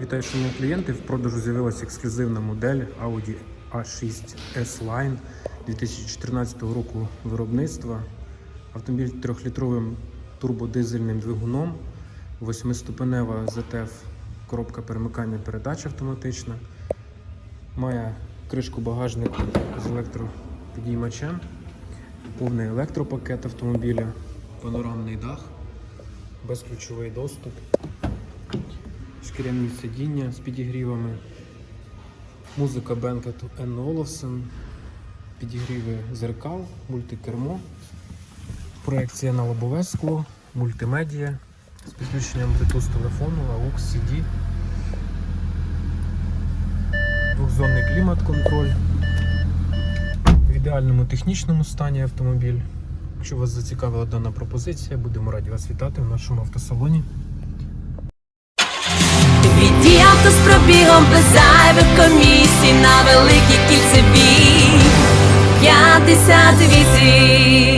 Вітаю, шановні клієнти. В продажу з'явилася ексклюзивна модель Audi A6 S-Line 2014 року виробництва. Автомобіль 3-літровим турбодизельним двигуном, 8-ступенева ZF коробка перемикання передач автоматична. Має кришку багажнику з електропідіймачем, повний електропакет автомобіля, панорамний дах, безключовий доступ шкіряні сидіння з підігрівами, музика Бенкету Н. Оловсен, підігріви зеркал, мультикермо, проекція на лобове скло, мультимедія з підключенням Bluetooth телефону, AUX, CD, двохзонний клімат-контроль. В ідеальному технічному стані автомобіль. Якщо вас зацікавила дана пропозиція, будемо раді вас вітати в нашому автосалоні. Віді авто з пробігом без зайвих комісій. На великій кільцевій 58